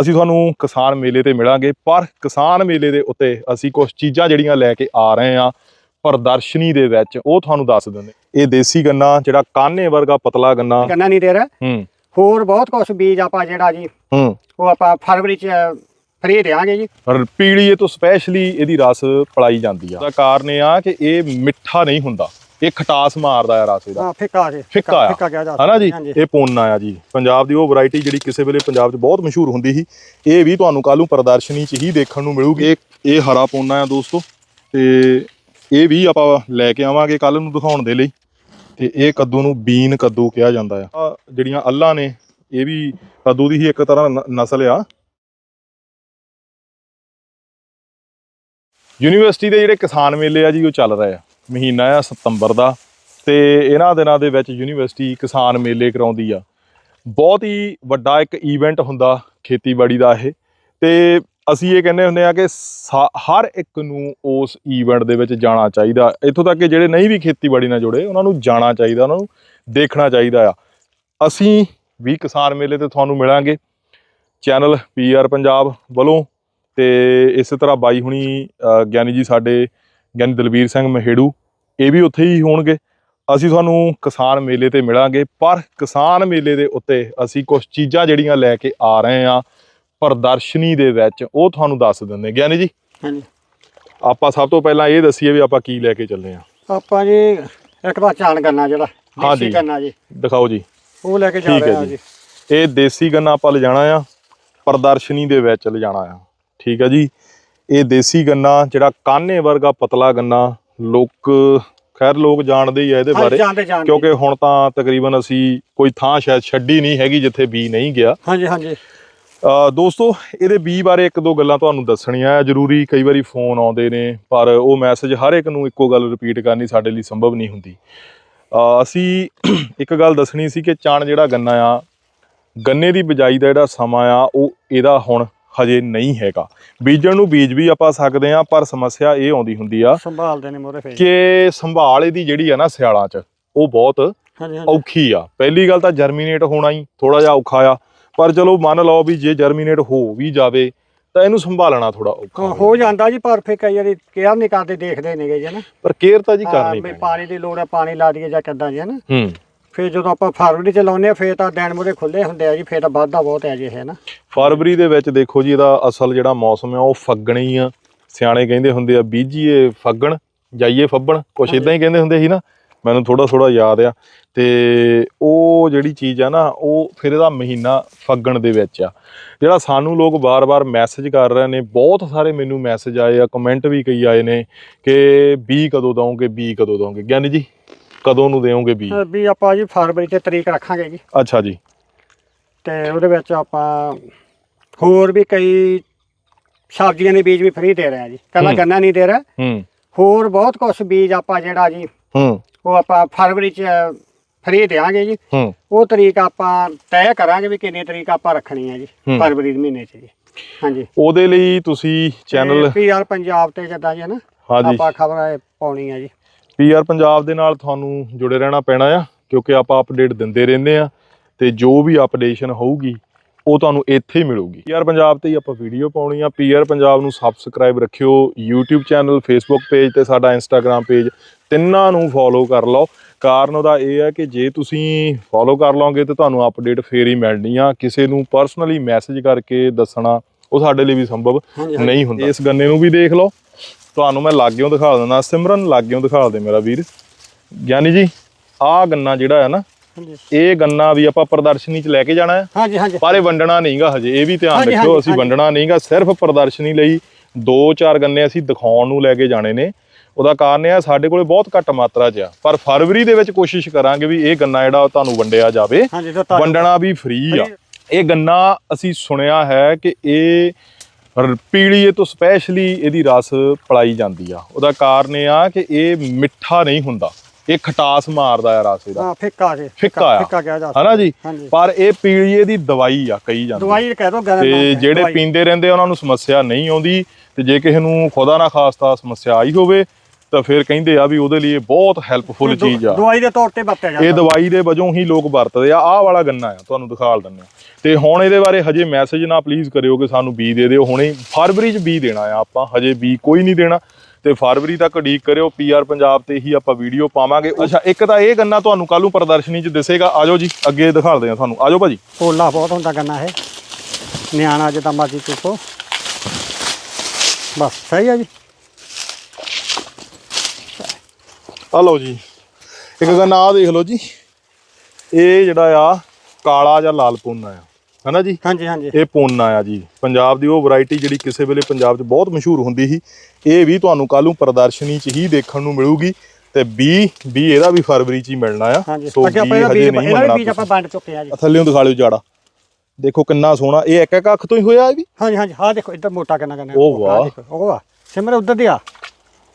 ਅਸੀਂ ਤੁਹਾਨੂੰ ਕਿਸਾਨ ਮੇਲੇ ਤੇ ਮਿਲਾਂਗੇ ਪਰ ਕਿਸਾਨ ਮੇਲੇ ਦੇ ਉੱਤੇ ਅਸੀਂ ਕੁਝ ਚੀਜ਼ਾਂ ਜਿਹੜੀਆਂ ਲੈ ਕੇ ਆ ਰਹੇ ਹਾਂ ਪ੍ਰਦਰਸ਼ਨੀ ਦੇ ਵਿੱਚ ਉਹ ਤੁਹਾਨੂੰ ਦੱਸ ਦਿੰਦੇ ਇਹ ਦੇਸੀ ਗੰਨਾ ਜਿਹੜਾ ਕਾਨੇ ਵਰਗਾ ਪਤਲਾ ਗੰਨਾ। ਗੰਨਾ ਨਹੀਂ ਦੇ ਰਿਹਾ। ਹੂੰ। ਹੋਰ ਬਹੁਤ ਕੁਝ ਬੀਜ ਆਪਾਂ ਜਿਹੜਾ ਜੀ ਹੂੰ। ਉਹ ਆਪਾਂ ਫਰਵਰੀ ਚ ਫਰੀ ਦੇਵਾਂਗੇ ਜੀ। ਪਰ ਪੀਲੀਏ ਤੋਂ ਸਪੈਸ਼ਲੀ ਇਹਦੀ ਰਸ ਪਲਾਈ ਜਾਂਦੀ ਆ। ਦਾ ਕਾਰਨ ਇਹ ਆ ਕਿ ਇਹ ਮਿੱਠਾ ਨਹੀਂ ਹੁੰਦਾ। ਇਹ ਖਟਾਸ ਮਾਰਦਾ ਆ ਰਸ ਇਹਦਾ ਹਾਂ ਫਿੱਕਾ ਜੀ ਫਿੱਕਾ ਆ। ਫਿੱਕਾ ਕਿਹਾ ਜਾ ਹਨਾ ਜੀ? ਹਾਂਜੀ। ਇਹ ਪੋਨਾ ਆ ਜੀ। ਪੰਜਾਬ ਦੀ ਉਹ ਵੈਰਾਈਟੀ ਜਿਹੜੀ ਕਿਸੇ ਵੇਲੇ ਪੰਜਾਬ 'ਚ ਬਹੁਤ ਮਸ਼ਹੂਰ ਹੁੰਦੀ ਸੀ ਇਹ ਵੀ ਤੁਹਾਨੂੰ ਕੱਲ ਨੂੰ ਪ੍ਰਦਰਸ਼ਨੀ 'ਚ ਹੀ ਦੇਖਣ ਨੂੰ ਮਿਲੂਗੀ। ਇਹ ਇਹ ਹਰਾ ਪੋਨਾ ਆ ਦੋਸਤੋ ਤੇ ਇਹ ਵੀ ਆਪਾਂ ਲੈ ਕੇ ਆਵਾਂਗੇ ਕੱਲ ਨੂੰ ਦਿਖਾਉਣ ਦੇ ਲਈ। ਤੇ ਇਹ ਕੱਦੂ ਨੂੰ ਬੀਨ ਕੱਦੂ ਕਿਹਾ ਜਾਂਦਾ ਆ। ਜਿਹੜੀਆਂ ਅੱਲਾਂ ਨੇ ਇਹ ਵੀ ਕੱਦੂ ਦੀ ਹੀ ਇੱਕ ਤਰ੍ਹਾਂ ਨਸਲ ਆ। ਯੂਨੀਵਰਸਿਟੀ ਦੇ ਜਿਹੜੇ ਕਿਸਾਨ ਮੇਲੇ ਆ ਜੀ ਉਹ ਚੱਲ ਰਹੇ ਆ। ਮਹੀਨਾ ਆ ਸਤੰਬਰ ਦਾ ਤੇ ਇਹਨਾਂ ਦਿਨਾਂ ਦੇ ਵਿੱਚ ਯੂਨੀਵਰਸਿਟੀ ਕਿਸਾਨ ਮੇਲੇ ਕਰਾਉਂਦੀ ਆ। ਬਹੁਤ ਹੀ ਵੱਡਾ ਇੱਕ ਈਵੈਂਟ ਹੁੰਦਾ ਖੇਤੀਬਾੜੀ ਦਾ ਇਹ ਤੇ ਅਸੀਂ ਇਹ ਕਹਿੰਦੇ ਹੁੰਦੇ ਆ ਕਿ ਸਾ- ਹਰ ਇੱਕ ਨੂੰ ਉਸ ਈਵੈਂਟ ਦੇ ਵਿੱਚ ਜਾਣਾ ਚਾਹੀਦਾ। ਇੱਥੋਂ ਤੱਕ ਕਿ ਜਿਹੜੇ ਨਹੀਂ ਵੀ ਖੇਤੀਬਾੜੀ ਨਾਲ ਜੁੜੇ, ਉਹਨਾਂ ਨੂੰ ਜਾਣਾ ਚਾਹੀਦਾ, ਉਹਨਾਂ ਨੂੰ ਦੇਖਣਾ ਚਾਹੀਦਾ ਆ। ਅਸੀਂ ਵੀ ਕਿਸਾਨ ਮੇਲੇ ਤੇ ਤੁਹਾਨੂੰ ਮਿਲਾਂਗੇ। ਚੈਨਲ ਪੀਆਰ ਪੰਜਾਬ ਵੱਲੋਂ ਤੇ ਇਸੇ ਤਰ੍ਹਾਂ ਬਾਈ ਹੁਣੀ ਗਿਆਨੀ ਜੀ ਸਾਡੇ ਗਿਆਨੀ ਦਲਬੀਰ ਸਿੰਘ ਮਹੇੜੂ ਇਹ ਵੀ ਉੱਥੇ ਹੀ ਹੋਣਗੇ। ਅਸੀਂ ਤੁਹਾਨੂੰ ਕਿਸਾਨ ਮੇਲੇ ਤੇ ਮਿਲਾਂਗੇ ਪਰ ਕਿਸਾਨ ਮੇਲੇ ਦੇ ਉੱਤੇ ਅਸੀਂ ਕੁਝ ਚੀਜ਼ਾਂ ਜਿਹੜੀਆਂ ਲੈ ਕੇ ਆ ਰਹੇ ਹਾਂ ਪ੍ਰਦਰਸ਼ਨੀ ਦੇ ਵਿੱਚ ਉਹ ਤੁਹਾਨੂੰ ਦੱਸ ਦਿੰਦੇ ਗਿਆਨੀ ਜੀ ਹਾਂਜੀ। ਆਪਾਂ ਸਭ ਤੋਂ ਪਹਿਲਾਂ ਇਹ ਦੱਸੀਏ ਵੀ ਆਪਾਂ ਕੀ ਲੈ ਕੇ ਚੱਲੇ ਹਾਂ। ਆਪਾਂ ਜੀ ਇੱਕ ਵਾਰ ਚਾਣ ਕਰਨਾ ਜਿਹੜਾ ਹਾਂ ਦੇਸੀ ਜੀ। ਗੰਨਾ ਜੀ। ਦਿਖਾਓ ਜੀ। ਉਹ ਲੈ ਕੇ ਜਾ ਰਹੇ ਜੀ। ਜੀ। ਇਹ ਦੇਸੀ ਗੰਨਾ ਆਪਾਂ ਲਿਜਾਣਾ ਆ ਪ੍ਰਦਰਸ਼ਨੀ ਦੇ ਵਿੱਚ ਲਿਜਾਣਾ ਆ। ਠੀਕ ਆ ਜੀ। ਇਹ ਦੇਸੀ ਗੰਨਾ ਜਿਹੜਾ ਕਾਨੇ ਵਰਗਾ ਪਤਲਾ ਗੰਨਾ ਲੋਕ ਖੈਰ ਲੋਕ ਜਾਣਦੇ ਹੀ ਆ ਇਹਦੇ ਬਾਰੇ ਕਿਉਂਕਿ ਹੁਣ ਤਾਂ ਤਕਰੀਬਨ ਅਸੀਂ ਕੋਈ ਥਾਂ ਸ਼ਾਇਦ ਛੱਡੀ ਨਹੀਂ ਹੈਗੀ ਜਿੱਥੇ ਬੀ ਨਹੀਂ ਗਿਆ। ਹਾਂਜੀ ਹਾਂਜੀ। ਦੋਸਤੋ ਇਹਦੇ ਬੀ ਬਾਰੇ ਇੱਕ ਦੋ ਗੱਲਾਂ ਤੁਹਾਨੂੰ ਦੱਸਣੀਆਂ ਆ। ਜ਼ਰੂਰੀ ਕਈ ਵਾਰੀ ਫੋਨ ਆਉਂਦੇ ਨੇ ਪਰ ਉਹ ਮੈਸੇਜ ਹਰ ਇੱਕ ਨੂੰ ਇੱਕੋ ਗੱਲ ਰਿਪੀਟ ਕਰਨੀ ਸਾਡੇ ਲਈ ਸੰਭਵ ਨਹੀਂ ਹੁੰਦੀ। ਅਸੀਂ ਇੱਕ ਗੱਲ ਦੱਸਣੀ ਸੀ ਕਿ ਚਾਣ ਜਿਹੜਾ ਗੰਨਾ ਆ ਗੰਨੇ ਦੀ ਬਿਜਾਈ ਦਾ ਜਿਹੜਾ ਸਮਾਂ ਆ ਉਹ ਇਹਦਾ ਹੁਣ ਹਜੇ ਨਹੀਂ ਹੈਗਾ। ਬੀਜਣ ਨੂੰ ਬੀਜ ਵੀ ਆਪਾਂ ਸਕਦੇ ਆ ਪਰ ਸਮੱਸਿਆ ਇਹ ਆਉਂਦੀ ਹੁੰਦੀ ਆ ਸੰਭਾਲਦੇ ਨੇ ਮੋਰੇ ਫੇਰ। ਕਿ ਸੰਭਾਲ ਇਹਦੀ ਜਿਹੜੀ ਆ ਨਾ ਸਿਆਲਾਂ 'ਚ ਉਹ ਬਹੁਤ ਔਖੀ ਆ। ਪਹਿਲੀ ਗੱਲ ਤਾਂ ਜਰਮੀਨੇਟ ਹੋਣਾ ਹੀ ਥੋੜਾ ਜਿਹਾ ਔਖਾ ਆ। ਪਰ ਚਲੋ ਮੰਨ ਲਓ ਵੀ ਜੇ ਜਰਮੀਨੇਟ ਹੋ ਵੀ ਜਾਵੇ ਤਾਂ ਇਹਨੂੰ ਸੰਭਾਲਣਾ ਥੋੜਾ ਔਖਾ ਹਾਂ, ਜਾਂਦਾ। ਜੀ ਪਰ ਫੇਰ ਕਈ ਵਾਰੀ ਕੇਅਰ ਨਹੀਂ ਕਰਦੇ ਦੇਖਦੇ ਨੇਗੇ ਜੀ ਨਾ। ਪਰ ਕੇਅਰ ਤਾਂ ਜੀ ਕਰਨੀ ਪੈਣੀ। ਦੀ ਲੋੜ ਹੈ ਪਾਣੀ ਲਾ ਦਈਏ ਜਾਂ ਕਿੱਦਾਂ ਜੀ ਨਾ। ਹੂੰ। ਫੇਰ ਜਦੋਂ ਆਪਾਂ ਫਰਵਰੀ ਚ ਲਾਉਂਦੇ ਆ ਫੇਰ ਤਾਂ ਦਿਨ ਮੋਰੇ ਖੁੱਲੇ ਹੁੰਦੇ ਆ ਜੀ ਫੇਰ ਤਾਂ ਵਾਧਾ ਬਹੁਤ ਹੈ ਜੀ ਇਹ ਨਾ ਫਰਵਰੀ ਦੇ ਵਿੱਚ ਦੇਖੋ ਜੀ ਇਹਦਾ ਅਸਲ ਜਿਹੜਾ ਮੌਸਮ ਆ ਉਹ ਫੱਗਣੀ ਆ। ਸਿਆਣੇ ਕਹਿੰਦੇ ਹੁੰਦੇ ਆ ਬੀਜੀਏ ਫੱਗਣ ਜਾਈਏ ਫੱਬਣ। ਕੁਛ ਇਦਾਂ ਹੀ ਕਹਿੰਦੇ ਹੁੰਦੇ ਸੀ ਨਾ। ਮੈਨੂੰ ਥੋੜਾ ਥੋੜਾ ਯਾਦ ਆ। ਤੇ ਉਹ ਜਿਹੜੀ ਚੀਜ਼ ਆ ਨਾ ਉਹ ਫਿਰ ਇਹਦਾ ਮਹੀਨਾ ਫੱਗਣ ਦੇ ਵਿੱਚ ਆ। ਜਿਹੜਾ ਸਾਨੂੰ ਲੋਕ ਬਾਰ-ਬਾਰ ਮੈਸੇਜ ਕਰ ਰਹੇ ਨੇ ਬਹੁਤ ਸਾਰੇ ਮੈਨੂੰ ਮੈਸੇਜ ਆਏ ਆ ਕਮੈਂਟ ਵੀ ਕਈ ਆਏ ਨੇ ਕਿ ਬੀ ਕਦੋਂ ਦਵੋਗੇ ਬੀ ਕਦੋਂ ਦਵੋਗੇ ਗਿਆਨੀ ਜੀ? ਕਦੋਂ ਨੂੰ ਦੇਵੋਗੇ ਬੀ ਅਹ ਵੀ ਆਪਾਂ ਜੀ ਫਰਵਰੀ ਤੇ ਤਰੀਕ ਰੱਖਾਂਗੇ ਜੀ। ਅੱਛਾ ਜੀ। ਤੇ ਉਹਦੇ ਵਿੱਚ ਆਪਾਂ ਹੋਰ ਵੀ ਕਈ ਸਬਜ਼ੀਆਂ ਦੇ ਬੀਜ ਵੀ ਫ੍ਰੀ ਦੇ ਰਹੇ ਆ ਜੀ। ਕੱਲਾ। ਗੰਨਾ ਨਹੀਂ ਦੇ ਰਿਹਾ। ਹੂੰ। ਹੋਰ ਬਹੁਤ ਕੁਝ ਬੀਜ ਆਪਾਂ ਜਿਹੜਾ ਜੀ ਹੂੰ। ਉਹ ਆਪਾਂ ਫਰਵਰੀ ਚ ਫ੍ਰੀ ਦੇਵਾਂਗੇ ਜੀ। ਹੂੰ। ਉਹ ਤਰੀਕ ਆਪਾਂ ਤੈਅ ਕਰਾਂਗੇ ਵੀ ਕਿੰਨੀ ਤਰੀਕ ਆਪਾਂ ਰੱਖਣੀ ਹੈ ਜੀ। ਫਰਵਰੀ ਦੇ ਮਹੀਨੇ ਚ ਜੀ। ਹਾਂਜੀ। ਉਹਦੇ ਲਈ ਤੁਸੀਂ ਚੈਨਲ ਪੀਆਰ ਪੰਜਾਬ ਤੇ ਜਿੱਦਾਂ ਜੀ ਨਾ ਹਾਂਜੀ। ਆਪਾਂ ਖਬਰ ਪਾਉਣੀ ਹੈ ਜੀ। ਪੀਆਰ ਪੰਜਾਬ ਦੇ ਨਾਲ ਤੁਹਾਨੂੰ ਜੁੜੇ ਰਹਿਣਾ ਪੈਣਾ ਆ ਕਿਉਂਕਿ ਆਪਾਂ ਅਪਡੇਟ ਦਿੰਦੇ ਰਹਿੰਦੇ ਆ ਤੇ ਜੋ ਵੀ ਅਪਡੇਸ਼ਨ ਹੋਊਗੀ ਉਹ ਤੁਹਾਨੂੰ ਇੱਥੇ ਹੀ ਮਿਲੂਗੀ। ਪੀਆਰ ਪੰਜਾਬ ਤੇ ਹੀ ਆਪਾਂ ਵੀਡੀਓ ਪਾਉਣੀ ਆ। ਪੀਆਰ ਪੰਜਾਬ ਨੂੰ ਸਬਸਕ੍ਰਾਈਬ ਰੱਖਿਓ। YouTube ਚੈਨਲ Facebook ਪੇਜ ਤੇ ਸਾਡਾ Instagram ਪੇਜ ਤਿੰਨਾਂ ਨੂੰ ਫੋਲੋ ਕਰ ਲਓ। ਕਾਰਨ ਉਹਦਾ ਇਹ ਹੈ ਕਿ ਜੇ ਤੁਸੀਂ ਫੋਲੋ ਕਰ ਲਓਗੇ ਤੇ ਤੁਹਾਨੂੰ ਅਪਡੇਟ ਫੇਰ ਹੀ ਮਿਲਣੀ ਆ। ਕਿਸੇ ਨੂੰ ਪਰਸਨਲੀ ਮੈਸੇਜ ਕਰਕੇ ਦੱਸਣਾ ਉਹ ਸਾਡੇ ਲਈ ਵੀ ਸੰਭਵ। ਨਹੀਂ ਹੁੰਦਾ। ਇਸ ਗੰਨੇ ਨੂੰ ਵੀ ਦੇਖ ਲਓ। ਤੁਹਾਨੂੰ ਮੈਂ ਲਾਗਿਓਂ ਦਿਖਾ ਦਿੰਦਾ ਸਿਮਰਨ ਲਾਗਿਓਂ ਦਿਖਾ ਦੇ ਮੇਰਾ ਵੀਰ। ਗਿਆਨੀ ਜੀ ਆਹ ਗੰਨਾ ਜਿਹੜਾ ਹੈ ਨਾ ਇਹ ਗੰਨਾ ਵੀ ਆਪਾਂ ਪ੍ਰਦਰਸ਼ਨੀ 'ਚ ਲੈ ਕੇ ਜਾਣਾ ਹੈ। ਹਾਂਜੀ ਹਾਂਜੀ। ਪਰ ਇਹ ਵੰਡਣਾ ਨਹੀਂਗਾ ਹਜੇ ਇਹ ਵੀ ਧਿਆਨ ਰੱਖਿਓ ਅਸੀਂ। ਵੰਡਣਾ ਨਹੀਂਗਾ ਸਿਰਫ ਪ੍ਰਦਰਸ਼ਨੀ ਲਈ ਦੋ ਚਾਰ ਗੰਨੇ ਅਸੀਂ ਦਿਖਾਉਣ ਨੂੰ ਲੈ ਕੇ ਜਾਣੇ ਨੇ। ਉਹਦਾ ਕਾਰਨ ਇਹ ਆ ਸਾਡੇ ਕੋਲੇ ਬਹੁਤ ਘੱਟ ਮਾਤਰਾ 'ਚ ਆ। ਪਰ ਫਰਵਰੀ ਦੇ ਵਿੱਚ ਕੋਸ਼ਿਸ਼ ਕਰਾਂਗੇ ਵੀ ਇਹ ਗੰਨਾ ਜਿਹੜਾ ਤੁਹਾਨੂੰ ਵੰਡਿਆ ਜਾਵੇ। ਵੰਡਣਾ ਵੀ ਫ੍ਰੀ ਆ। ਇਹ ਗੰਨਾ ਅਸੀਂ ਸੁਣਿਆ ਹੈ ਕਿ ਇਹ ਪੀਲੀਏ ਤੋਂ ਸਪੈਸ਼ਲੀ ਇਹਦੀ ਰਸ ਪਲਾਈ ਜਾਂਦੀ ਆ। ਉਹਦਾ ਕਾਰਨ ਇਹ ਆ ਕਿ ਇਹ ਮਿੱਠਾ ਨਹੀਂ ਹੁੰਦਾ। ਇਹ ਖਟਾਸ ਮਾਰਦਾ ਆ ਰਸ ਇਹਦਾ। ਹਾਂ ਫਿੱਕਾ ਜੀ ਫਿੱਕਾ ਆ। ਫਿੱਕਾ ਕਿਹਾ ਜਾ ਹਨਾ ਜੀ? ਪਰ ਇਹ ਪੀਲੀਏ ਦੀ ਦਵਾਈ ਆ ਕਹੀ ਜਾਂਦੀ। ਦਵਾਈ ਕਹਿ ਦੋ ਤੇ ਜਿਹੜੇ ਪੀਂਦੇ ਰਹਿੰਦੇ ਉਹਨਾਂ ਨੂੰ ਸਮੱਸਿਆ ਨਹੀਂ ਆਉਂਦੀ। ਤੇ ਜੇ ਕਿਸੇ ਨੂੰ ਖੁਦਾ ਨਾ ਖਾਸਤਾ ਸਮੱਸਿਆ ਆਈ ਹੋਵੇ ਤਾਂ ਫਿਰ ਕਹਿੰਦੇ ਆ ਵੀ ਉਹਦੇ ਲਈ ਇਹ ਬਹੁਤ ਹੈਲਪਫੁਲ ਚੀਜ਼ ਆ। ਦਵਾਈ ਦੇ ਤੌਰ ਤੇ ਵਰਤਿਆ ਇਹ ਜਾਂਦਾ ਦਵਾਈ ਦੇ ਵਜੋਂ ਹੀ ਲੋਕ ਵਰਤਦੇ ਆ। ਆਹ ਵਾਲਾ ਗੰਨਾ ਆ ਤੁਹਾਨੂੰ ਦਿਖਾਲ ਦਿੰਦੇ ਆ। ਤੇ ਹੁਣ ਇਹਦੇ ਬਾਰੇ ਹਜੇ ਮੈਸੇਜ ਨਾ ਪਲੀਜ਼ ਕਰਿਓ ਕਿ ਸਾਨੂੰ ਬੀ ਦੇ ਦਿਓ। ਹੁਣੇ ਫਰਵਰੀ ਚ ਬੀ ਦੇਣਾ ਆ ਆਪਾਂ ਹਜੇ ਬੀ ਕੋਈ ਨਹੀਂ ਦੇਣਾ। ਤੇ ਫਰਵਰੀ ਤੱਕ ਉਡੀਕ ਕਰਿਓ ਪੀਆਰ ਪੰਜਾਬ ਤੇ ਹੀ ਆਪਾਂ ਵੀਡੀਓ ਪਾਵਾਂਗੇ। ਅੱਛਾ। ਇੱਕ ਤਾਂ ਇਹ ਗੰਨਾ ਤੁਹਾਨੂੰ ਕੱਲ ਨੂੰ ਪ੍ਰਦਰਸ਼ਨੀ ਚ ਦਿਸੇਗਾ। ਆਜੋ ਜੀ ਅੱਗੇ ਦਿਖਾਲਦੇ ਆ ਤੁਹਾਨੂੰ। ਆਜੋ ਭਾਜੀ। ਪੋਲਾ ਬਹੁਤ ਹੁੰਦਾ ਗੰਨਾ ਇਹ। ਨਿਆਣਾ ਜਿੱਦਾਂ ਮਰਜ਼ੀ ਚੁੱਕੋ। ਬਸ ਸਹੀ ਆ ਜੀ। ਆ ਲਓ ਜੀ। ਇੱਕ ਗੰਨਾ ਆ ਦੇਖ ਲਓ ਜੀ। ਇਹ ਜਿਹੜਾ ਆ ਕਾਲਾ ਜਾਂ ਲਾਲ ਪੂਨਾ ਆ। ਹਨਾ ਜੀ? ਹਾਂਜੀ ਹਾਂਜੀ। ਇਹ ਪੂਨਾ ਆ ਜੀ। ਪੰਜਾਬ ਦੀ ਉਹ ਵੈਰਾਈਟੀ ਜਿਹੜੀ ਕਿਸੇ ਵੇਲੇ ਪੰਜਾਬ 'ਚ ਬਹੁਤ ਮਸ਼ਹੂਰ ਹੁੰਦੀ ਸੀ ਇਹ ਵੀ ਤੁਹਾਨੂੰ ਕੱਲ ਨੂੰ ਪ੍ਰਦਰਸ਼ਨੀ 'ਚ ਹੀ ਦੇਖਣ ਨੂੰ ਮਿਲੂਗੀ ਤੇ ਬੀ ਬੀ ਇਹਦਾ ਵੀ ਫਰਵਰੀ 'ਚ ਹੀ ਮਿਲਣਾ ਆ। ਸੋ ਅੱਗੇ ਆਪਾਂ ਇਹਦਾ ਬੀਜ ਆਪਾਂ ਵੰਡ ਚੁੱਕੇ ਆ ਜੀ। ਥੱਲੇੋਂ ਦਿਖਾ ਲਿਓ ਜਾੜਾ। ਦੇਖੋ ਕਿੰਨਾ ਸੋਹਣਾ। ਇਹ ਇੱਕ ਇੱਕ ਅੱਖ ਤੋਂ ਹੀ ਹੋਇਆ ਇਹ ਵੀ? ਹਾਂਜੀ ਹਾਂਜੀ। ਆਹ ਦੇਖੋ ਇੱਧਰ ਮੋਟਾ ਕਿੰਨਾ ਗੰਨਾ ਉਹ ਵਾਹ। ਉਹ ਆ ਸਿਮਰ ਉੱਧਰ ਦੀ ਆ।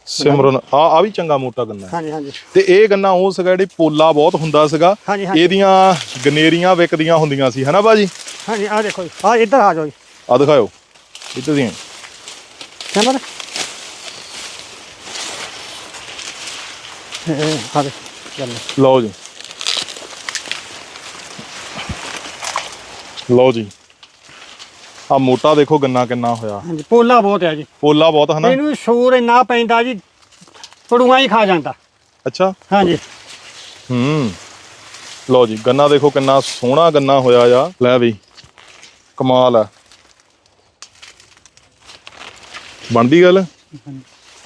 ਸਿਮਰਨ ਆ ਆ ਵੀ ਚੰਗਾ ਮੋਟਾ ਗੰਨਾ ਹੈ। ਹਾਂਜੀ ਹਾਂਜੀ। ਤੇ ਇਹ ਗੰਨਾ ਉਹ ਸੀਗਾ ਜਿਹੜੀ ਪੋਲਾ ਬਹੁਤ ਹੁੰਦਾ ਸੀਗਾ ਹਾਂਜੀ ਹਾਂਜੀ। ਇਹਦੀਆਂ ਗਨੇਰੀਆਂ ਵਿਕਦੀਆਂ ਹੁੰਦੀਆਂ ਸੀ ਹਨਾ ਬਾਜੀ? ਹਾਂਜੀ ਆਹ ਦੇਖੋ ਜੀ ਆਹ ਇੱਧਰ ਆ ਜਾਓ ਜੀ। ਆ ਦਿਖਾਓ ਇੱਥੇ ਦੀਆਂ। ਸਿਮਰ ਇਹ ਆ ਦੇ ਚੱਲ। ਲਓ ਜੀ। ਲਓ ਜੀ। ਆ ਮੋਟਾ ਦੇਖੋ ਗੰਨਾ ਕਿੰਨਾ ਹੋਇਆ। ਹਾਂਜੀ ਪੋਲਾ ਬਹੁਤ ਆ ਜੀ। ਪੋਲਾ ਬਹੁਤ ਹਨਾ ਇਹਨੂੰ ਸ਼ੂਰ ਇੰਨਾ ਪੈਂਦਾ ਜੀ ਪੜੂਆਂ ਹੀ ਖਾ ਜਾਂਦਾ। ਅੱਛਾ। ਹਾਂਜੀ। ਹੂੰ। ਲਓ ਜੀ ਗੰਨਾ ਦੇਖੋ ਕਿੰਨਾ ਸੋਹਣਾ ਗੰਨਾ ਹੋਇਆ ਆ। ਲੈ ਵੀ ਕਮਾਲ ਆ। ਬਣਦੀ ਗੱਲ?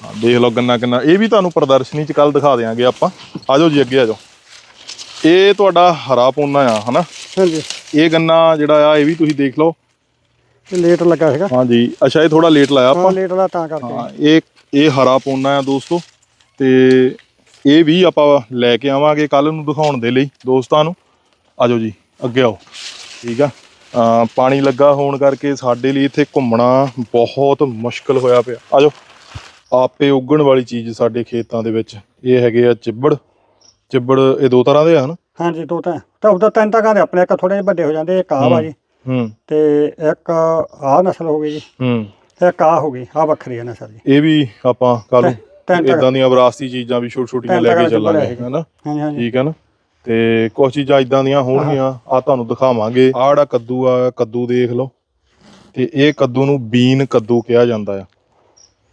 ਹਾਂ ਦੇਖ ਲਓ ਗੰਨਾ ਕਿੰਨਾ ਇਹ ਵੀ ਤੁਹਾਨੂੰ ਪ੍ਰਦਰਸ਼ਨੀ ਚ ਕੱਲ ਦਿਖਾ ਦੇਾਂਗੇ ਆਪਾਂ। ਆਜੋ ਜੀ ਅੱਗੇ ਆਜੋ ਇਹ ਤੁਹਾਡਾ ਹਰਾ ਪੋਨਾ ਆ ਹਨਾ? ਹਾਂਜੀ। ਇਹ ਗੰਨਾ ਜਿਹੜਾ ਆ ਇਹ ਵੀ ਤੁਸੀਂ ਦੇਖ ਲਓ। ਇਹ ਲੇਟ ਲੱਗਾ ਸੀਗਾ। ਹਾਂਜੀ। ਅੱਛਾ ਇਹ ਥੋੜਾ ਲੇਟ ਲਾਇਆ ਆਪਾਂ। ਲੇਟ ਦਾ ਤਾਂ ਕਰਕੇ। ਹਾਂ ਇਹ ਇਹ ਹਰਾ ਪੋਨਾ ਆ ਦੋਸਤੋ। ਤੇ ਇਹ ਵੀ ਆਪਾਂ ਲੈ ਕੇ ਆਵਾਂਗੇ ਕੱਲ ਨੂੰ ਦਿਖਾਉਣ ਦੇ ਲਈ ਦੋਸਤਾਂ ਨੂੰ। ਆਜੋ ਜੀ ਅੱਗੇ ਆਓ। ਠੀਕ ਆ? ਪਾਣੀ ਲੱਗਾ ਹੋਣ ਕਰਕੇ ਸਾਡੇ ਲਈ ਇੱਥੇ ਘੁੰਮਣਾ ਬਹੁਤ ਮੁਸ਼ਕਲ ਹੋਇਆ ਪਿਆ। ਆਜੋ। ਆਪੇ ਉੱਗਣ ਵਾਲੀ ਚੀਜ਼ ਸਾਡੇ ਖੇਤਾਂ ਦੇ ਵਿੱਚ। ਇਹ ਹੈਗੇ ਆ ਚਿੱਬੜ। ਚਿੱਬੜ ਇਹ ਦੋ ਤਰ੍ਹਾਂ ਦੇ ਹਨ? ਹਾਂਜੀ ਦੋ ਤਾਂ। ਤਾਂ ਉਹਦਾ ਤਿੰਨ ਤਾਂ ਕਹਿੰਦੇ ਆਪਣੇ ਇੱਕ ਥੋੜੇ ਜਿਹੇ ਵੱਡੇ ਹੋ ਜਾਂਦੇ ਆਹ ਵਾ ਜੀ। ਹੂੰ। ਤੇ ਇੱਕ ਆਹ ਨਸਲ ਹੋ ਗਈ ਜੀ। ਹੂੰ। ਇੱਕ ਆਹ ਹੋ ਗਈ ਆਹ ਵੱਖਰੀ ਹੈ ਨਸਲ ਜੀ। ਇਹ ਵੀ ਆਪਾਂ ਕੱਲ ਤਿੰਨ ਇਦਾਂ ਦੀਆਂ ਵਿਰਾਸਤੀ ਚੀਜ਼ਾਂ ਵੀ ਛੋਟੀ ਛੋਟੀਆਂ ਤਿੰਨ ਲੈ ਕੇ ਤਰ੍ਹਾਂ ਦੇ ਚੱਲਾਂਗੇ ਹਨਾ ਹਾਂਜੀ ਹਾਂਜੀ। ਠੀਕ ਹੈ ਨਾ? ਤੇ ਕੁਝ ਚੀਜ਼ਾਂ ਇਦਾਂ ਦੀਆਂ ਹੋਣਗੀਆਂ ਆ ਤੁਹਾਨੂੰ ਦਿਖਾਵਾਂਗੇ। ਆਹ ਜਿਹੜਾ ਕੱਦੂ ਆ ਕੱਦੂ ਦੇਖ ਲਓ। ਤੇ ਇਹ ਕੱਦੂ ਨੂੰ ਬੀਨ ਕੱਦੂ ਕਿਹਾ ਜਾਂਦਾ ਆ।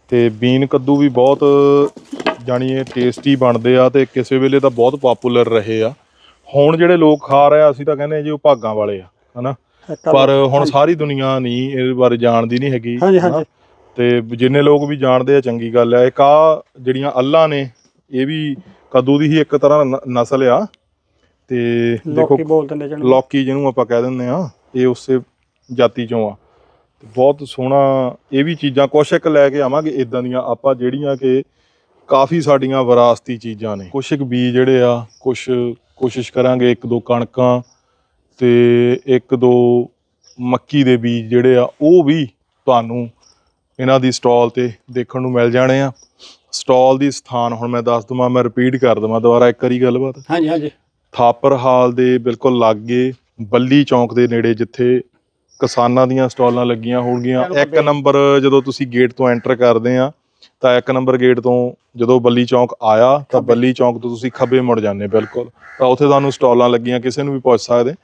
ਤੇ ਬੀਨ ਕੱਦੂ ਵੀ ਬਹੁਤ ਜਾਣੀ ਇਹ ਟੇਸਟੀ ਬਣਦੇ ਆ ਤੇ ਕਿਸੇ ਵੇਲੇ ਤਾਂ ਬਹੁਤ ਪਪੂਲਰ ਰਹੇ ਆ। ਹੁਣ ਜਿਹੜੇ ਲੋਕ ਖਾ ਰਹੇ ਆ ਅਸੀਂ ਤਾਂ ਕਹਿੰਦੇ ਆ ਜੀ ਉਹ ਭਾਗਾਂ ਵਾਲੇ ਆ ਹਨਾ ਪਰ ਹੁਣ ਸਾਰੀ ਦੁਨੀਆ ਨਹੀਂ ਇਹਦੇ ਬਾਰੇ ਜਾਣਦੀ ਨਹੀਂ ਹੈਗੀ ਹਾਂਜੀ? ਹਾਂਜੀ। ਤੇ ਜਿੰਨੇ ਲੋਕ ਵੀ ਜਾਣਦੇ ਆ ਚੰਗੀ ਗੱਲ ਆ। ਇੱਕ ਆ ਜਿਹੜੀਆਂ ਅੱਲਾਂ ਨੇ ਇਹ ਵੀ ਕੱਦੂ ਦੀ ਹੀ ਇੱਕ ਤਰ੍ਹਾਂ ਨਸਲ ਆ। ਤੇ ਦੇਖੋ ਲੋਕੀ ਬੋਲ ਦਿੰਦੇ ਜਣ ਲੌਕੀ ਜਿਹਨੂੰ ਆਪਾਂ ਕਹਿ ਦਿੰਦੇ ਆ ਇਹ ਉਸੇ ਜਾਤੀ ਚੋਂ ਆ। ਬਹੁਤ ਸੋਹਣਾ ਇਹ ਵੀ ਚੀਜ਼ਾਂ ਕੁਛ ਇੱਕ ਲੈ ਕੇ ਆਵਾਂਗੇ ਇਦਾਂ ਦੀਆਂ। ਆਪਾਂ ਜਿਹੜੀਆਂ ਕਿ ਕਾਫੀ ਸਾਡੀਆਂ ਵਿਰਾਸਤੀ ਚੀਜ਼ਾਂ ਨੇ। ਕੁਛ ਇੱਕ ਬੀਜ ਜਿਹੜੇ ਆ ਕੁਛ ਕੋਸ਼ਿਸ਼ ਕਰਾਂਗੇ ਇੱਕ ਦੋ ਕਣਕਾਂ ਤੇ ਇੱਕ ਦੋ ਮੱਕੀ ਦੇ ਬੀਜ ਜਿਹੜੇ ਆ ਉਹ ਵੀ ਤੁਹਾਨੂੰ ਇਹਨਾਂ ਦੀ ਸਟਾਲ ਤੇ ਦੇਖਣ ਨੂੰ ਮਿਲ ਜਾਣੇ ਆ। ਸਟਾਲ ਦੀ ਸਥਾਨ ਹੁਣ ਮੈਂ ਦੱਸ ਦਵਾਂ ਮੈਂ ਰਿਪੀਟ ਕਰ ਦਵਾਂ ਦੁਬਾਰਾ ਇੱਕ ਵਾਰੀ ਗੱਲਬਾਤ। ਹਾਂਜੀ ਹਾਂਜੀ। ਥਾਪਰ ਹਾਲ ਦੇ ਬਿਲਕੁਲ ਲਾਗੇ ਬੱਲੀ ਚੌਂਕ ਦੇ ਨੇੜੇ ਜਿੱਥੇ ਕਿਸਾਨਾਂ ਦੀਆਂ ਸਟਾਲਾਂ ਲੱਗੀਆਂ ਹੋਣਗੀਆਂ। ਇੱਕ ਨੰਬਰ ਜਦੋਂ ਤੁਸੀਂ ਗੇਟ ਤੋਂ ਐਂਟਰ ਕਰਦੇ ਆ ਤਾਂ ਇੱਕ ਨੰਬਰ ਗੇਟ ਤੋਂ ਜਦੋਂ ਬੱਲੀ ਚੌਂਕ ਆਇਆ ਤਾਂ ਬੱਲੀ ਚੌਂਕ ਤੋਂ ਤੁਸੀਂ ਖੱਬੇ ਮੁੜ ਜਾਂਦੇ ਬਿਲਕੁਲ। ਤਾਂ ਉੱਥੇ ਤੁਹਾਨੂੰ ਸਟਾਲਾਂ ਲੱਗੀਆਂ ਕਿਸੇ ਨੂੰ ਵੀ ਪੁੱਛ ਸਕਦੇ।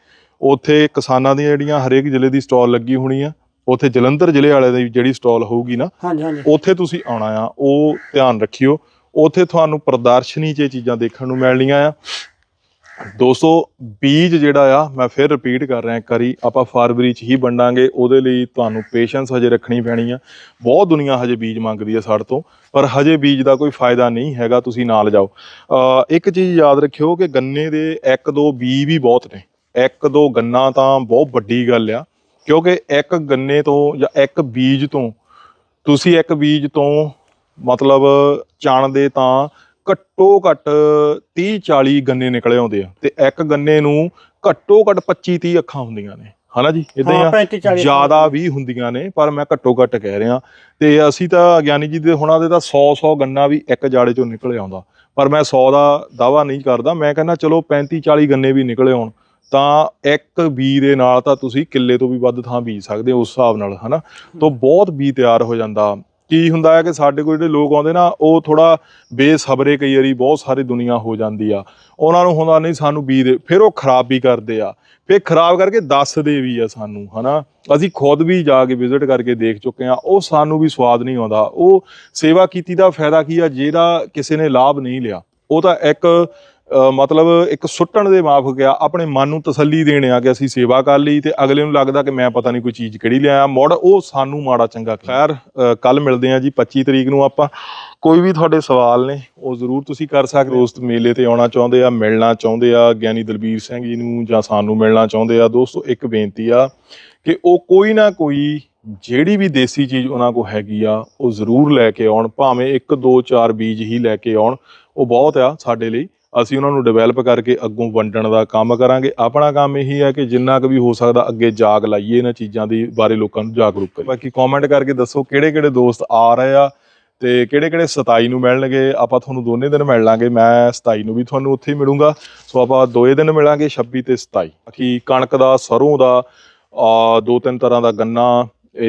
ਉੱਥੇ ਕਿਸਾਨਾਂ ਦੀਆਂ ਜਿਹੜੀਆਂ ਹਰੇਕ ਜ਼ਿਲ੍ਹੇ ਦੀ ਸਟਾਲ ਲੱਗੀ ਹੋਣੀ ਆ ਉੱਥੇ ਜਲੰਧਰ ਜ਼ਿਲ੍ਹੇ ਵਾਲੇ ਦੀ ਜਿਹੜੀ ਸਟਾਲ ਹੋਊਗੀ ਨਾ ਹਾਂਜੀ ਹਾਂਜੀ। ਉੱਥੇ ਤੁਸੀਂ ਆਉਣਾ ਆ ਉਹ ਧਿਆਨ ਰੱਖਿਓ। ਉੱਥੇ ਤੁਹਾਨੂੰ ਪ੍ਰਦਰਸ਼ਨੀ 'ਚ ਇਹ ਚੀਜ਼ਾਂ ਦੇਖਣ ਨੂੰ ਮਿਲਣੀਆਂ ਆ। ਦੋਸਤੋ ਬੀਜ ਜਿਹੜਾ ਆ ਮੈਂ ਫਿਰ ਰਿਪੀਟ ਕਰ ਰਿਹਾ ਇੱਕ ਵਾਰੀ ਆਪਾਂ ਫਰਵਰੀ 'ਚ ਹੀ ਵੰਡਾਂਗੇ ਉਹਦੇ ਲਈ ਤੁਹਾਨੂੰ ਪੇਸ਼ੈਂਸ ਹਜੇ ਰੱਖਣੀ ਪੈਣੀ ਆ। ਬਹੁਤ ਦੁਨੀਆ ਹਜੇ ਬੀਜ ਮੰਗਦੀ ਆ ਸਾਡੇ ਤੋਂ ਪਰ ਹਜੇ ਬੀਜ ਦਾ ਕੋਈ ਫਾਇਦਾ ਨਹੀਂ ਹੈਗਾ ਤੁਸੀਂ ਨਾਲ ਜਾਓ। ਇੱਕ ਚੀਜ਼ ਯਾਦ ਰੱਖਿਓ ਕਿ ਗੰਨੇ ਦੇ ਇੱਕ ਦੋ ਬੀ ਵੀ ਬਹੁਤ ਨੇ। ਇੱਕ ਦੋ ਗੰਨਾ ਤਾਂ ਬਹੁਤ ਵੱਡੀ ਗੱਲ ਆ ਕਿਉਂਕਿ ਇੱਕ ਗੰਨੇ ਤੋਂ ਜਾਂ ਇੱਕ ਬੀਜ ਤੋਂ ਤੁਸੀਂ ਇੱਕ ਬੀਜ ਤੋਂ ਮਤਲਬ ਚਾਣਦੇ ਤਾਂ ਘੱਟੋ ਘੱਟ 30 40 ਗੰਨੇ ਨਿਕਲੇ ਆਉਂਦੇ ਆ ਤੇ ਇੱਕ ਗੰਨੇ ਨੂੰ ਘੱਟੋ ਘੱਟ 25 30 ਅੱਖਾਂ ਹੁੰਦੀਆਂ ਨੇ ਹਨਾ ਜੀ? ਇਦਾਂ ਆ 35 40 ਜ਼ਿਆਦਾ ਵੀ ਹੁੰਦੀਆਂ ਨੇ ਪਰ ਮੈਂ ਘੱਟੋ ਘੱਟ ਕਹਿ ਰਿਹਾ ਤੇ ਅਸੀਂ ਤਾਂ ਗਿਆਨੀ ਜੀ ਦੇ ਹੁਣਾਂ ਦੇ ਤਾਂ 100 100 ਗੰਨਾ ਵੀ ਇੱਕ ਜਾੜੇ ਚੋਂ ਨਿਕਲ ਆਉਂਦਾ ਪਰ ਮੈਂ 100 ਦਾ ਦਾਵਾ ਨਹੀਂ ਕਰਦਾ ਮੈਂ ਕਹਿੰਦਾ ਚਲੋ 35 40 ਗੰਨੇ ਵੀ ਨਿਕਲੇ ਆਉਣ ਤਾਂ ਇੱਕ ਬੀ ਦੇ ਨਾਲ ਤਾਂ ਤੁਸੀਂ ਕਿੱਲੇ ਤੋਂ ਵੀ ਵੱਧ ਥਾਂ ਬੀਜ ਸਕਦੇ ਹੋ ਉਸ ਹਿਸਾਬ ਨਾਲ ਹਨਾ? ਤੋਂ ਬਹੁਤ ਬੀ ਤਿਆਰ ਹੋ ਜਾਂਦਾ। ਕੀ ਹੁੰਦਾ ਹੈ ਕਿ ਸਾਡੇ ਕੋਲ ਜਿਹੜੇ ਲੋਕ ਆਉਂਦੇ ਨਾ ਉਹ ਥੋੜਾ ਬੇਸਬਰੇ ਕਈ ਵਾਰੀ ਬਹੁਤ ਸਾਰੀ ਦੁਨੀਆ ਹੋ ਜਾਂਦੀ ਆ। ਉਹਨਾਂ ਨੂੰ ਹੁੰਦਾ ਨਹੀਂ ਸਾਨੂੰ ਬੀ ਦੇ ਫਿਰ ਉਹ ਖਰਾਬ ਵੀ ਕਰਦੇ ਆ। ਫਿਰ ਖਰਾਬ ਕਰਕੇ ਦੱਸਦੇ ਵੀ ਆ ਸਾਨੂੰ ਹਨਾ? ਅਸੀਂ ਖੁਦ ਵੀ ਜਾ ਕੇ ਵਿਜ਼ਿਟ ਕਰਕੇ ਦੇਖ ਚੁੱਕੇ ਆ ਉਹ ਸਾਨੂੰ ਵੀ ਸਵਾਦ ਨਹੀਂ ਆਉਂਦਾ। ਉਹ ਸੇਵਾ ਕੀਤੀ ਦਾ ਫਾਇਦਾ ਕੀ ਆ? ਜਿਹੜਾ ਕਿਸੇ ਨੇ ਲਾਭ ਨਹੀਂ ਲਿਆ। ਉਹ ਤਾਂ ਇੱਕ ਮਤਲਬ ਇੱਕ ਸੁੱਟਣ ਦੇ ਮਾਫ਼ ਆ ਆਪਣੇ ਮਨ ਨੂੰ ਤਸੱਲੀ ਦੇਣ ਆ ਕਿ ਅਸੀਂ ਸੇਵਾ ਕਰ ਲਈ ਤੇ ਅਗਲੇ ਨੂੰ ਲੱਗਦਾ ਕਿ ਮੈਂ ਪਤਾ ਨਹੀਂ ਕੋਈ ਚੀਜ਼ ਕਿਹੜੀ ਲਿਆਇਆ ਮੁੜ, ਉਹ ਸਾਨੂੰ ਮਾੜਾ ਚੰਗਾ ਖੈਰ ਕੱਲ ਮਿਲਦੇ ਆ ਜੀ 25 ਤਰੀਕ ਨੂੰ ਆਪਾਂ। ਕੋਈ ਵੀ ਤੁਹਾਡੇ ਸਵਾਲ ਨੇ, ਉਹ ਜ਼ਰੂਰ ਤੁਸੀਂ ਕਰ ਸਕਦੇ ਹੋ। ਦੋਸਤ ਮੇਲੇ ਤੇ ਆਉਣਾ ਚਾਹੁੰਦੇ ਆ, ਮਿਲਣਾ ਚਾਹੁੰਦੇ ਆ, ਗਿਆਨੀ ਦਲਬੀਰ ਸਿੰਘ ਜੀ ਨੂੰ ਜਾਂ ਸਾਨੂੰ ਮਿਲਣਾ ਚਾਹੁੰਦੇ ਆ। ਦੋਸਤੋ, ਇੱਕ ਬੇਨਤੀ ਆ ਕਿ ਉਹ ਕੋਈ ਨਾ ਕੋਈ, ਜਿਹੜੀ ਵੀ ਦੇਸੀ ਚੀਜ਼ ਉਹਨਾਂ ਕੋਲ ਹੈਗੀ ਆ, ਉਹ ਜ਼ਰੂਰ ਲੈ ਕੇ ਆਉਣ। ਭਾਵੇਂ ਇੱਕ, ਦੋ, ਚਾਰ ਬੀਜ ਹੀ ਲੈ ਕੇ ਆਉਣ। ਉਹ ਬਹੁਤ ਆ ਸਾਡੇ ਲਈ। ਅਸੀਂ ਉਹਨਾਂ ਨੂੰ ਡਿਵੈਲਪ ਕਰਕੇ ਅੱਗੋਂ ਵੰਡਣ ਦਾ ਕੰਮ ਕਰਾਂਗੇ। ਆਪਣਾ ਕੰਮ ਇਹੀ ਹੈ ਕਿ ਜਿੰਨਾ ਕੁ ਵੀ ਹੋ ਸਕਦਾ ਅੱਗੇ ਜਾਗ ਲਾਈਏ ਇਹਨਾਂ ਚੀਜ਼ਾਂ ਦੀ ਬਾਰੇ ਲੋਕਾਂ ਨੂੰ ਜਾਗਰੂਕ ਕਰੀਏ। ਬਾਕੀ ਕਮੈਂਟ ਕਰਕੇ ਦੱਸੋ ਕਿਹੜੇ ਕਿਹੜੇ ਦੋਸਤ ਆ ਰਹੇ ਆ ਤੇ ਕਿਹੜੇ ਕਿਹੜੇ 27 ਨੂੰ ਮਿਲਣਗੇ। ਆਪਾਂ ਤੁਹਾਨੂੰ ਦੋਨੇ ਦਿਨ ਮਿਲ ਲਾਂਗੇ। ਮੈਂ 27 ਨੂੰ ਵੀ ਤੁਹਾਨੂੰ ਉੱਥੇ ਹੀ ਮਿਲੂੰਗਾ। ਸੋ ਆਪਾਂ ਦੋਏ ਦਿਨ ਮਿਲਾਂਗੇ 26 ਤੇ 27 ਬਾਕੀ ਕਣਕ ਦਾ, ਸਰੋਂ ਦਾ ਦੋ ਤਿੰਨ ਤਰ੍ਹਾਂ ਦਾ ਗੰਨਾ,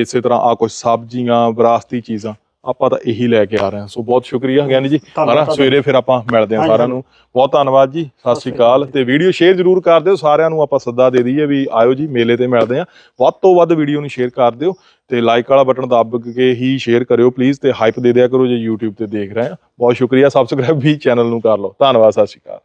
ਇਸੇ ਤਰ੍ਹਾਂ ਆ ਕੁਝ ਸਬਜ਼ੀਆਂ, ਵਿਰਾਸਤੀ ਚੀਜ਼ਾਂ। ਆਪਾਂ ਤਾਂ ਇਹੀ ਲੈ ਕੇ ਆ ਰਹੇ ਹਾਂ। ਸੋ ਬਹੁਤ ਸ਼ੁਕਰੀਆ ਗਿਆਨੀ ਜੀ। ਹਨਾ ਸਵੇਰੇ ਫਿਰ ਆਪਾਂ ਮਿਲਦੇ ਹਾਂ ਸਾਰਿਆਂ ਨੂੰ। ਬਹੁਤ ਧੰਨਵਾਦ ਜੀ। ਸਤਿ ਸ਼੍ਰੀ ਅਕਾਲ। ਤੇ ਵੀਡੀਓ ਸ਼ੇਅਰ ਜ਼ਰੂਰ ਕਰ ਦਿਓ। ਸਾਰਿਆਂ ਨੂੰ ਆਪਾਂ ਸੱਦਾ ਦੇ ਦਈਏ ਵੀ ਆਇਓ ਜੀ ਮੇਲੇ ਤੇ ਮਿਲਦੇ ਹਾਂ। ਵੱਧ ਤੋਂ ਵੱਧ ਵੀਡੀਓ ਨੂੰ ਸ਼ੇਅਰ ਕਰ ਦਿਓ ਤੇ ਲਾਈਕ ਵਾਲਾ ਬਟਨ ਦੱਬ ਕੇ ਹੀ ਸ਼ੇਅਰ ਕਰਿਓ ਪਲੀਜ਼ ਤੇ ਹਾਈਪ ਦੇ ਦਿਆ ਕਰੋ ਜੇ YouTube ਤੇ ਦੇਖ ਰਹੇ ਆ ਬਹੁਤ ਸ਼ੁਕਰੀਆ। ਸਬਸਕ੍ਰਾਈਬ ਵੀ ਚੈਨਲ ਨੂੰ ਕਰ ਲਓ। ਧੰਨਵਾਦ। ਸਤਿ ਸ਼੍ਰੀ ਅਕਾਲ।